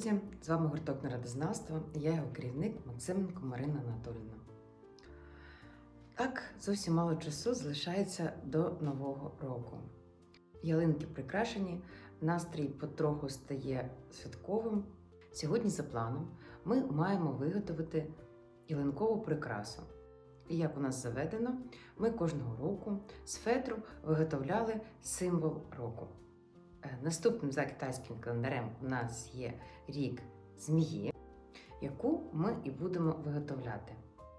друзі! З вами гурток народознавства. і Я його керівник Максименко Марина Анатолівна. Так, зовсім мало часу залишається до Нового року. Ялинки прикрашені, настрій потроху стає святковим. Сьогодні, за планом, ми маємо виготовити ялинкову прикрасу. І як у нас заведено, ми кожного року з фетру виготовляли символ року. Е, Наступним за китайським календарем у нас є рік змії, яку ми і будемо виготовляти.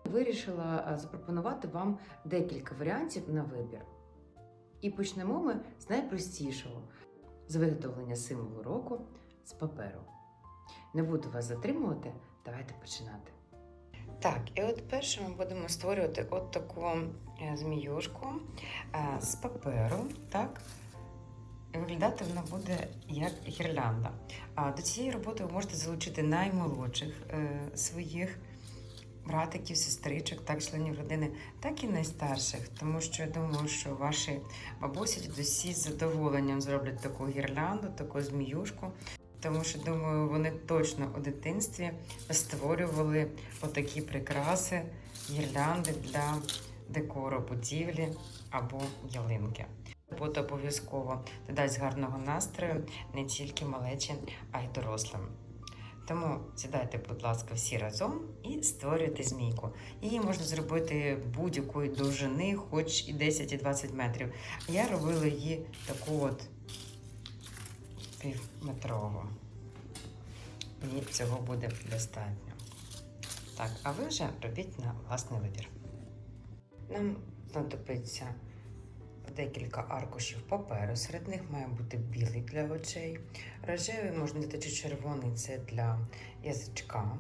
Вирішила е, запропонувати вам декілька варіантів на вибір. І почнемо ми з найпростішого з виготовлення символу року з паперу. Не буду вас затримувати, давайте починати. Так, і от перше ми будемо створювати от таку е, зміюшку з паперу, так? І Виглядати вона буде як гірлянда. А до цієї роботи ви можете залучити наймолодших е, своїх братиків, сестричок, так, членів родини, так і найстарших, тому що я думаю, що ваші бабусі дідусі з задоволенням зроблять таку гірлянду, таку зміюшку. Тому що, думаю, вони точно у дитинстві створювали отакі прикраси, гірлянди для декору будівлі або ялинки. Робота обов'язково додасть гарного настрою не тільки малечі, а й дорослим. Тому сідайте, будь ласка, всі разом і створюйте змійку. Її можна зробити будь-якої довжини, хоч і 10 і 20 метрів. Я робила її таку от півметрову. І цього буде достатньо. Так, а ви вже робіть на власний вибір. Нам знадобиться декілька аркушів паперу. Серед них має бути білий для очей. Рожевий можна дати чи червоний це для язичка.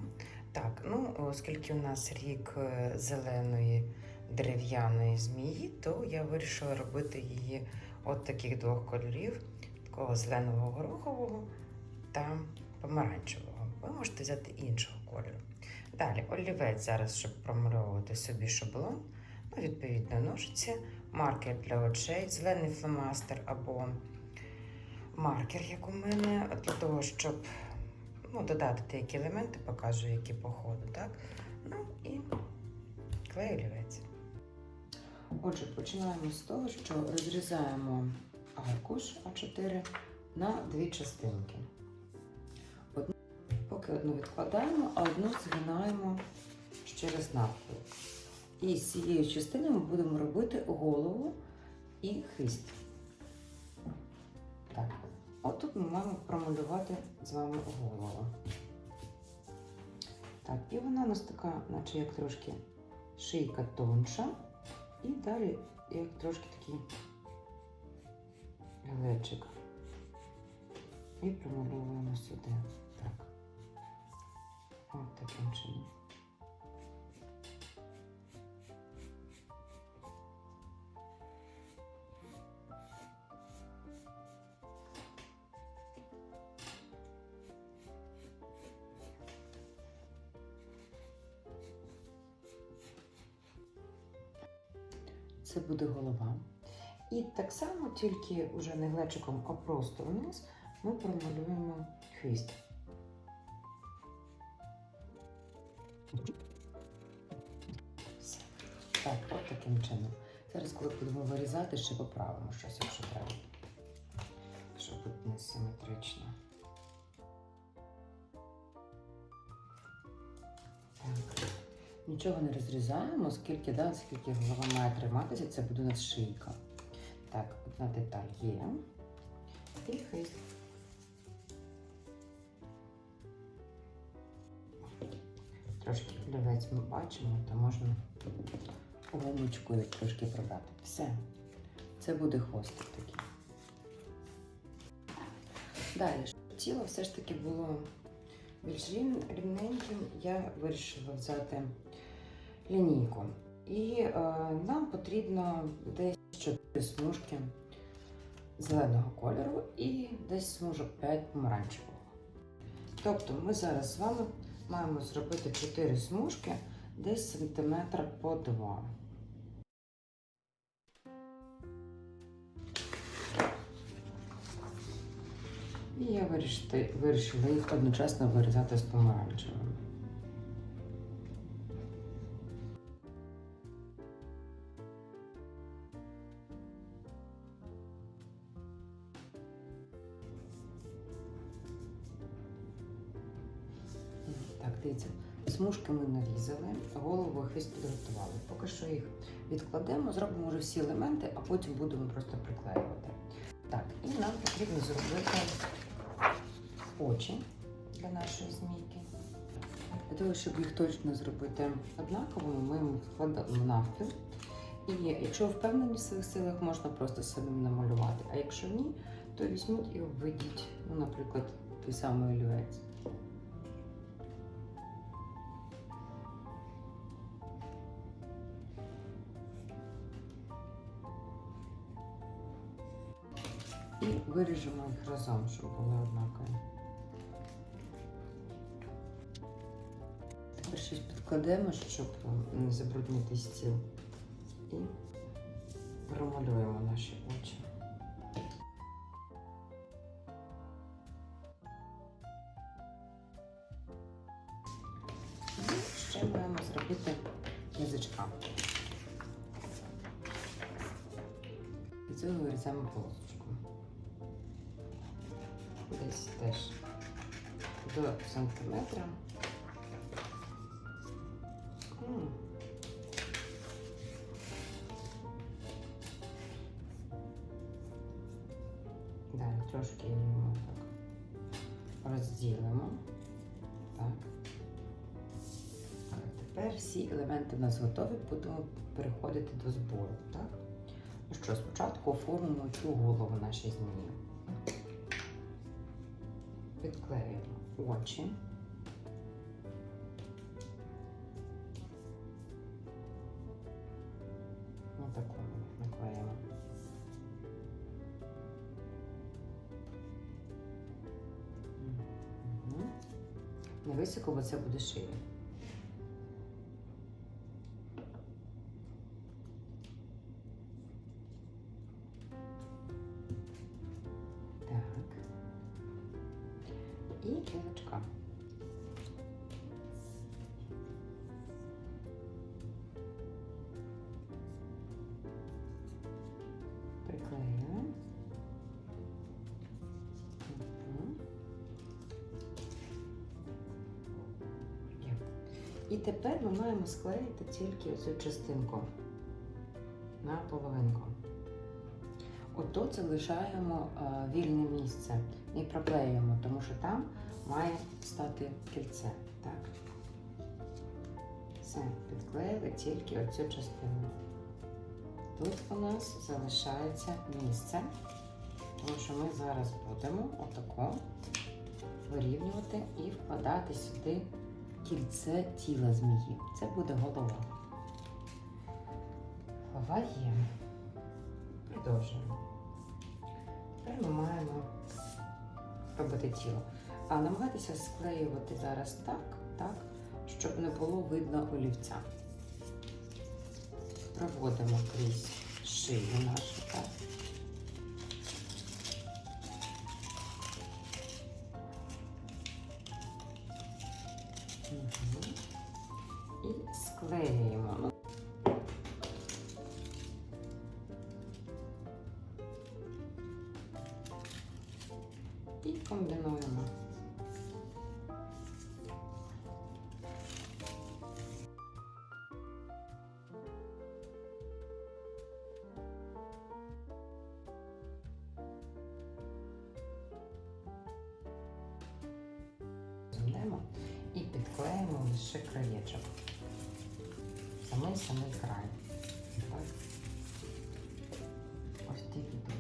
Так, ну оскільки у нас рік е, зеленої дерев'яної змії, то я вирішила робити її от таких двох кольорів: такого зеленого горохового та помаранчевого. Ви можете взяти іншого кольору. Далі олівець зараз, щоб промальовувати собі шаблон. Ну, відповідно, ножиці, маркер для очей, зелений фломастер або маркер, як у мене, для того, щоб ну, додати деякі елементи, покажу, які по ходу, так? Ну і клей олівець. Отже, починаємо з того, що розрізаємо аркуш А4 на дві частинки. Одну, поки одну відкладаємо, а одну згинаємо через навпіл. І з цієї частини ми будемо робити голову і хист. Так, отут ми маємо промалювати з вами голову. Так, і вона у нас така, наче як трошки шийка тонша. І далі як трошки такий глечик. І промальовуємо сюди. Так. От таким чином. Тільки вже не глечиком, а просто вниз ми промалюємо хвіст. Так, от таким чином. Зараз, коли будемо вирізати, ще поправимо щось, якщо треба. Щоб не симетрично. Так. Нічого не розрізаємо, оскільки, да, оскільки голова має триматися, це буде у нас шийка. Так, одна деталь є. І хист. Трошки олівець ми бачимо, то можна гумочкою трошки продати. Все. Це буде хвостик такий. Далі, щоб тіло все ж таки було більш рівненьким, я вирішила взяти лінійку. І е, нам потрібно десь 4 смужки зеленого кольору і десь смужок 5 помаранчевого. Тобто ми зараз з вами маємо зробити 4 смужки десь сантиметра по 2. І я вирішила їх одночасно вирізати з помаранчевими. Смужки ми нарізали, голову хвіст підготували. Поки що їх відкладемо, зробимо вже всі елементи, а потім будемо просто приклеювати. Так, і нам потрібно зробити очі для нашої змійки. Для того, щоб їх точно зробити однаковими, ми їх вкладаємо навпіл. І якщо впевнені в своїх силах, можна просто самим намалювати. А якщо ні, то візьміть і обведіть, ну, наприклад, той самий олівець. Виріжемо їх разом, щоб були однакові. Тепер щось підкладемо, щоб не забруднити стіл. І промалюємо наші очі. Теж до сантиметра. Далі трошки її так розділимо. Так. Тепер всі елементи у нас готові, будемо переходити до збору. Так? Ну що, спочатку оформимо цю голову нашій змії. Підклеюємо очі. Отаку ми наклеїмо. Не високо, бо це буде шия. І кілочка. Приклеюємо. І тепер ми маємо склеїти тільки цю частинку на половинку. Отут залишаємо е, вільне місце і проклеюємо, тому що там має стати кільце. Так. Все, підклеїли тільки оцю частину. Тут у нас залишається місце, тому що ми зараз будемо отако вирівнювати і вкладати сюди кільце тіла змії. Це буде голова. Голова. Продовжуємо. Тепер ми маємо робити тіло. А намагайтеся склеювати зараз так, так, щоб не було видно олівця. Проводимо крізь шию нашу, так. І склеюємо. Ну, І комбінуємо. Лише краєчок. Самий самий край. Ось тільки тут.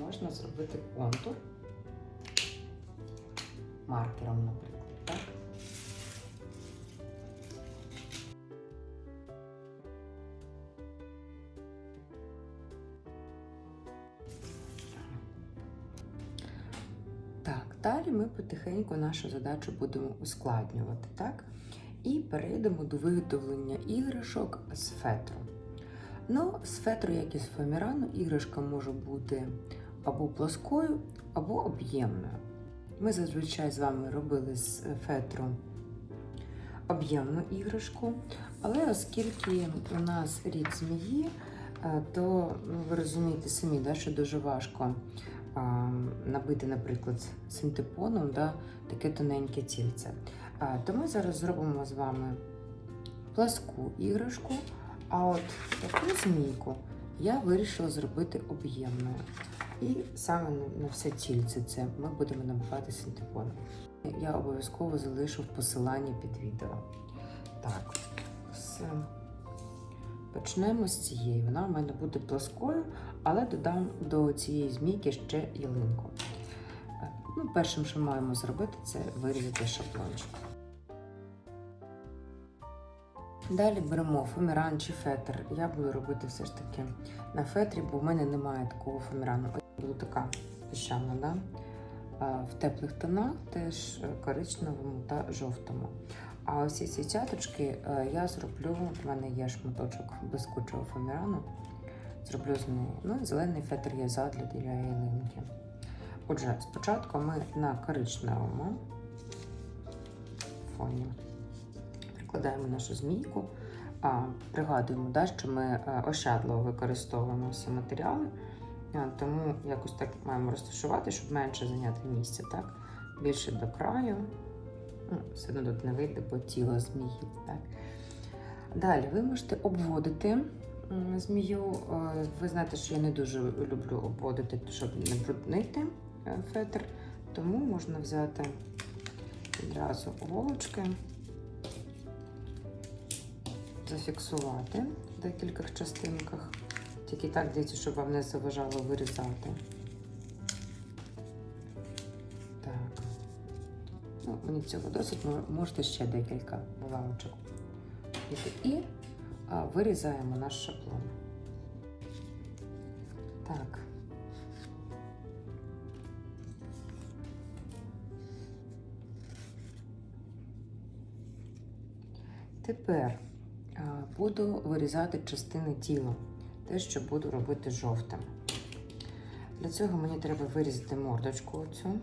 Можна зробити контур маркером, наприклад, так? Далі ми потихеньку нашу задачу будемо ускладнювати, так? І перейдемо до виготовлення іграшок з фетру. Ну, з фетру, як і з фоамірану, іграшка може бути або плоскою, або об'ємною. Ми зазвичай з вами робили з фетру об'ємну іграшку, але оскільки у нас рік змії, е, то ну, ви розумієте самі, да, що дуже важко набити, наприклад, синтепоном да, таке тоненьке тільце. То ми зараз зробимо з вами пласку іграшку, а от таку змійку я вирішила зробити об'ємною. І саме на- все тільце це ми будемо набивати синтепоном. Я обов'язково залишу в посиланні під відео. Так, все. Почнемо з цієї. Вона в мене буде плоскою, але додам до цієї змійки ще ялинку. Е, Ну, першим, що маємо зробити, це вирізати шаблончик. Далі беремо фоміран чи фетр. Я буду робити все ж таки на фетрі, бо в мене немає такого фомірану. Буду така піщана, да? В теплих тонах, теж е, коричневому та жовтому. А ось ці цяточки е, я зроблю, в мене є шматочок блискучого фомірану, зроблю з неї. Ну зелений фетр я задля для ялинки. Отже, спочатку ми на коричневому фоні прикладаємо нашу змійку. А, пригадуємо, да, що ми е, ощадливо використовуємо всі матеріали, тому якось так маємо розташувати, щоб менше зайняти місця. Так? Більше до краю. Ну, все одно тут не вийде, бо тіло змії. Так? Далі ви можете обводити змію. Е, Ви знаєте, що я не дуже люблю обводити, щоб не бруднити е, фетр, тому можна взяти відразу голочки зафіксувати в декількох частинках. Тільки так, дивіться, щоб вам не заважало вирізати. Ну, мені цього досить, можете ще декілька лавочок. І вирізаємо наш шаблон. Так. Тепер буду вирізати частини тіла, те, що буду робити жовтим. Для цього мені треба вирізати мордочку оцю.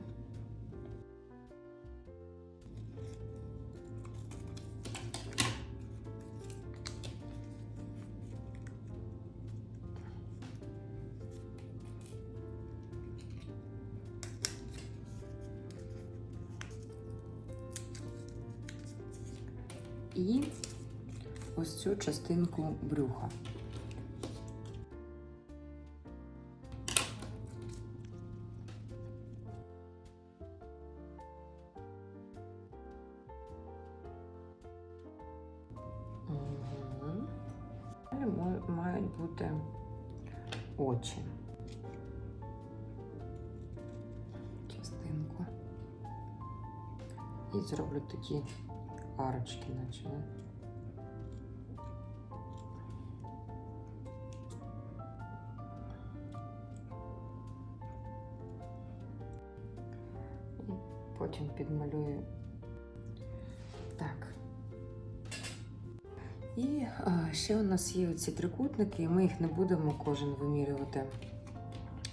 Цю частинку брюха. Далі мають бути очі. Частинку. І зроблю такі арочки, наче. Потім підмалюю так. І а, ще у нас є оці трикутники, і ми їх не будемо кожен вимірювати.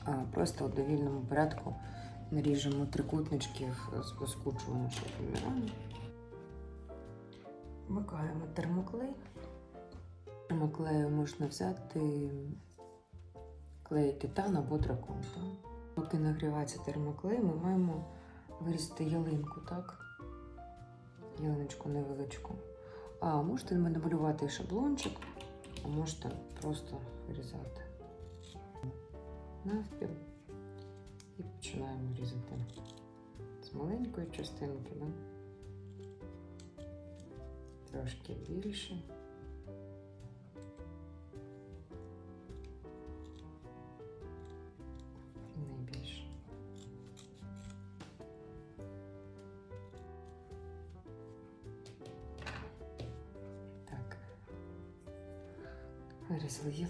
А, просто у довільному порядку наріжемо трикутничків з поскучуванням шокомірану. Вмикаємо термоклей. Термоклею можна взяти клей титан або дракон. Поки нагрівається термоклей, ми маємо вирізати ялинку, так? Ялиночку невеличку. А можете намалювати шаблончик, а можете просто вирізати навпіл і починаємо різати з маленької частинки, да? трошки більше.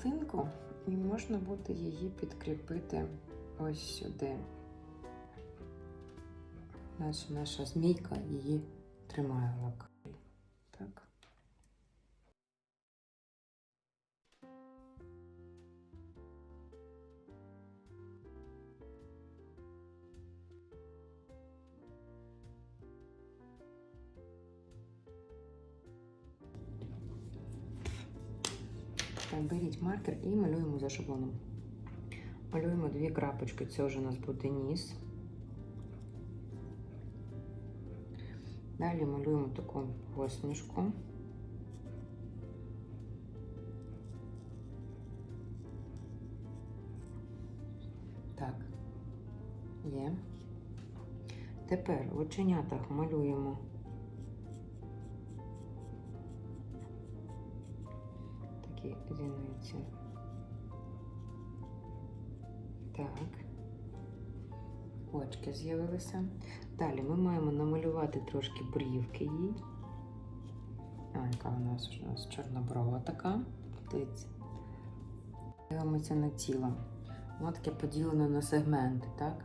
Вирізали і можна буде її підкріпити ось сюди. Наша, наша змійка її тримає лапкою. Маркер і малюємо за шаблоном. Малюємо дві крапочки, це вже у нас буде ніс. Далі малюємо таку посмішку. Так, є. Тепер в оченятах малюємо такі зіниці. Так. Очки з'явилися. Далі ми маємо намалювати трошки брівки їй. А, яка у нас у нас чорноброва така. Дивіться. Дивимося на тіло. Воно таке поділено на сегменти, так?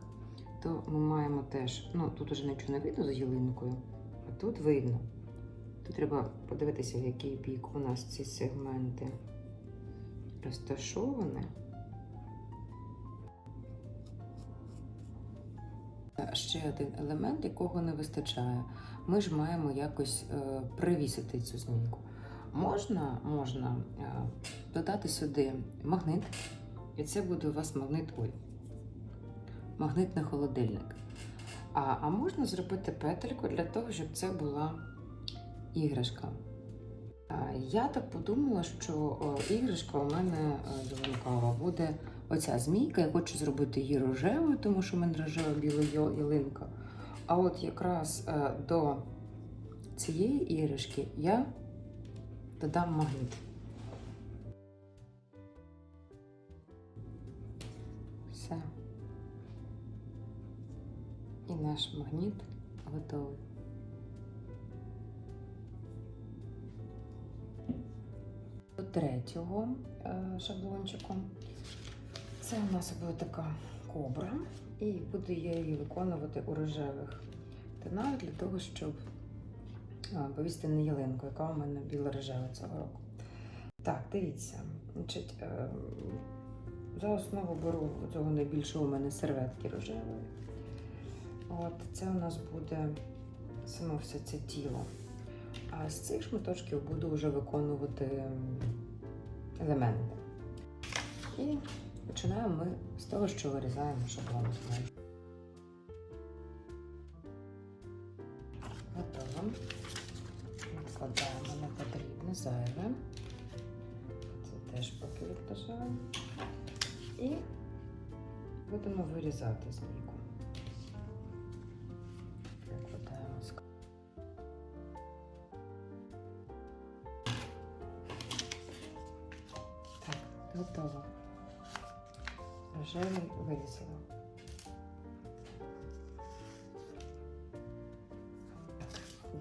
То ми маємо теж, ну тут уже нічого не видно за ялинкою, а тут видно. Тут треба подивитися, в який бік у нас ці сегменти розташовані. Ще один елемент, якого не вистачає. Ми ж маємо якось е, привісити цю змійку. Можна, можна е, додати сюди магнит, і це буде у вас магнит, ой, магнитний холодильник. А, а можна зробити петельку для того, щоб це була іграшка. Я так подумала, що іграшка у мене ялинкова буде оця змійка. Я хочу зробити її рожевою, тому що в мене рожева біла ялинка. А от якраз е, до цієї іграшки я додам магніт. Все. І наш магніт готовий. До третього е, шаблончику. Це у нас буде така кобра, і буду я її виконувати у рожевих тонах для того, щоб е, повісти на ялинку, яка у мене біла-рожева цього року. Так, дивіться, значить, е, за основу беру цього найбільшого у мене серветки рожевої. От це у нас буде саме все це тіло. А з цих шматочків буду вже виконувати елементи. І починаємо ми з того, що вирізаємо шаблон. Готово. Відкладаємо не потрібне зайве. Це теж поки відложаємо. І будемо вирізати змійку. Готово. Рожевий вирізала.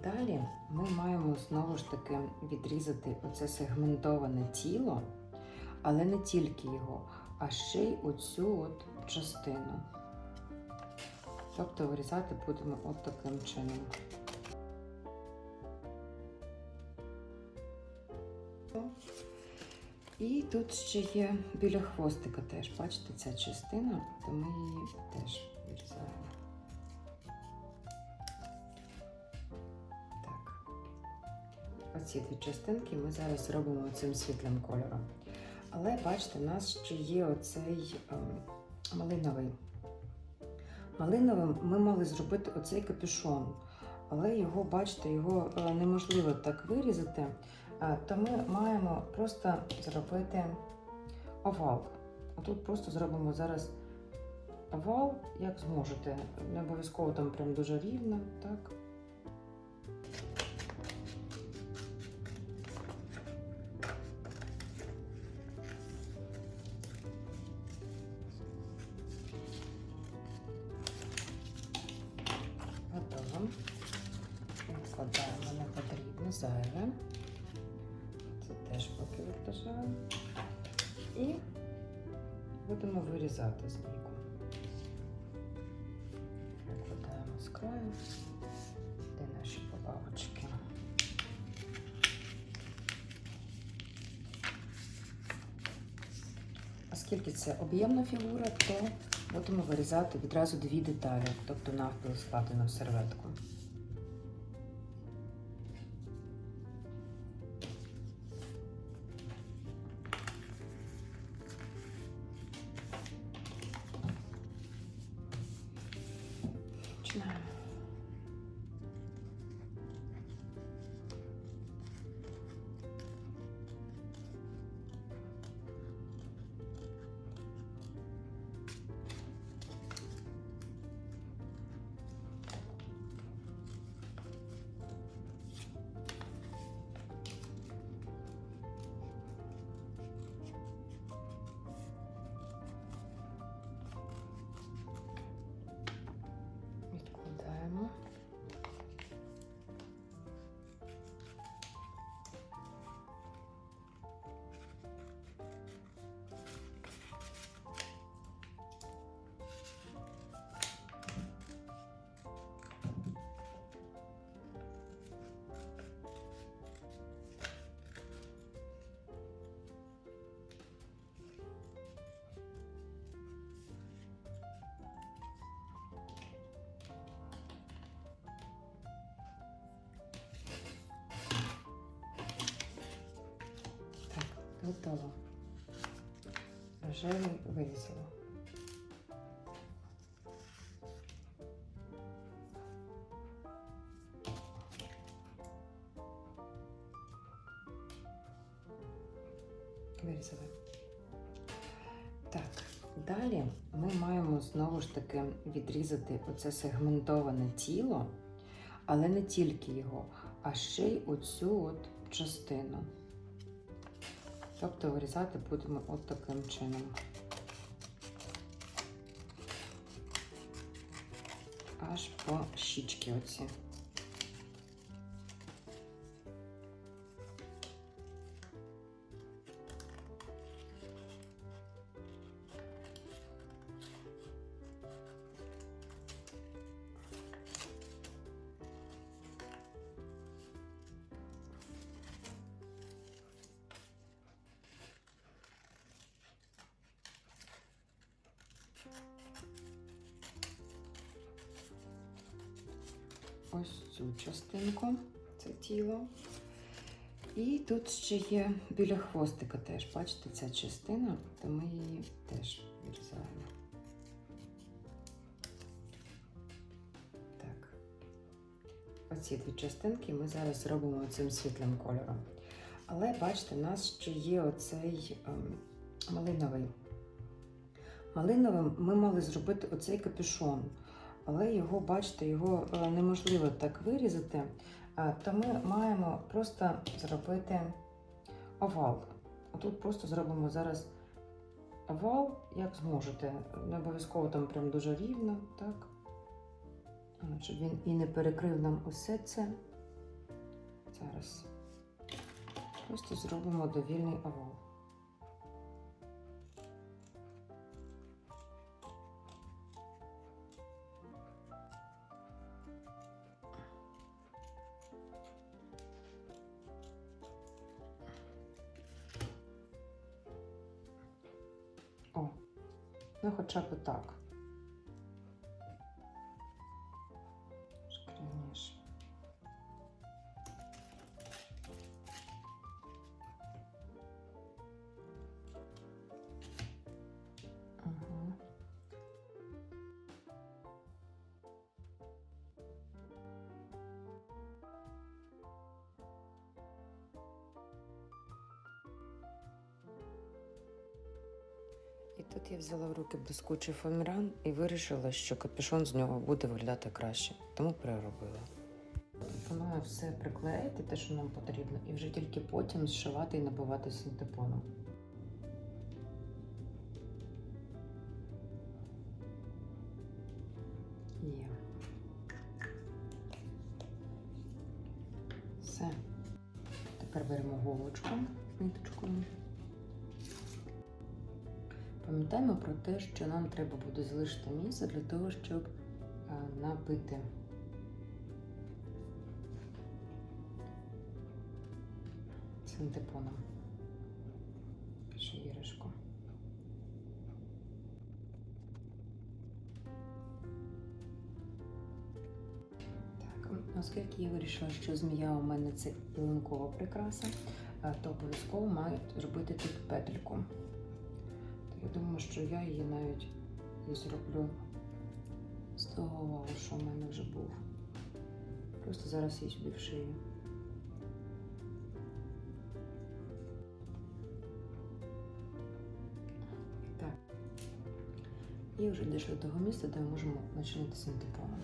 Далі ми маємо знову ж таки відрізати оце сегментоване тіло, але не тільки його, а ще й оцю от частину. Тобто вирізати будемо от таким чином. І тут ще є біля хвостика теж, бачите, ця частина, то ми її теж вирізаємо. Так. Оці дві частинки ми зараз зробимо цим світлим кольором. Але бачите, у нас ще є оцей ем, малиновий. Малиновим ми мали зробити оцей капюшон, але його, бачите, його е, неможливо так вирізати. То ми маємо просто зробити овал. А тут просто зробимо зараз овал, як зможете. Не обов'язково там прям дуже рівно, так. Будемо вирізати змійку. Викладаємо з краю, де наші побавочки. Оскільки це об'ємна фігура, то будемо вирізати відразу дві деталі, тобто навпіл складену в серветку. Готово. Рожевий вирізала. Вирізали. Так, далі ми маємо знову ж таки відрізати оце сегментоване тіло, але не тільки його, а ще й оцю от частину. Тобто вирізати будемо от таким чином. Аж по щічки оці. Ось цю частинку, це тіло. І тут ще є біля хвостика теж, бачите, ця частина, то ми її теж вирізаємо. Так. Оці дві частинки ми зараз зробимо цим світлим кольором. Але бачите, у нас ще є оцей ем, малиновий. Малиновим ми мали зробити оцей капюшон але його, бачите, його е, неможливо так вирізати, е, то ми маємо просто зробити овал. Тут просто зробимо зараз овал, як зможете. Не обов'язково там прям дуже рівно, так? Щоб він і не перекрив нам усе це. Зараз просто зробимо довільний овал. Хоча б так. Тут я взяла в руки блискучий фоміран і вирішила, що капюшон з нього буде виглядати краще, тому переробила. Пропоную все приклеїти, те, що нам потрібно, і вже тільки потім зшивати і набивати синтепоном. Пам'ятаємо про те, що нам треба буде залишити місце для того, щоб е, набити. Синтепоном швіришку. Так, оскільки я вирішила, що змія у мене це ялинкова прикраса, е, то обов'язково маю зробити тут петельку. Я думаю, що я її навіть і зроблю з того валу, що в мене вже був. Просто зараз її сюди вшию. Так. І вже дійшли до того місця, де ми можемо починати синтепоном.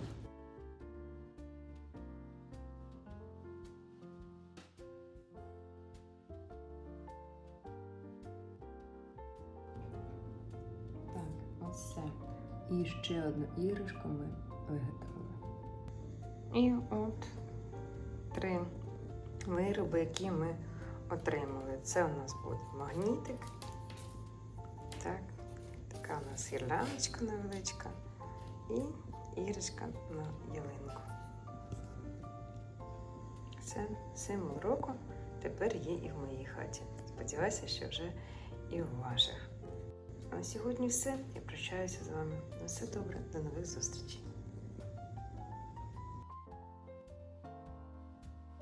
І ще одну іграшку ми виготовили. І от три вироби, які ми отримали. Це у нас буде магнітик. Так, така у нас гірляночка невеличка і іграшка на ялинку. Це символ року тепер є і в моїй хаті. Сподіваюся, що вже і в ваших. А на сьогодні все. Я прощаюся з вами. На все добре, до нових зустрічей.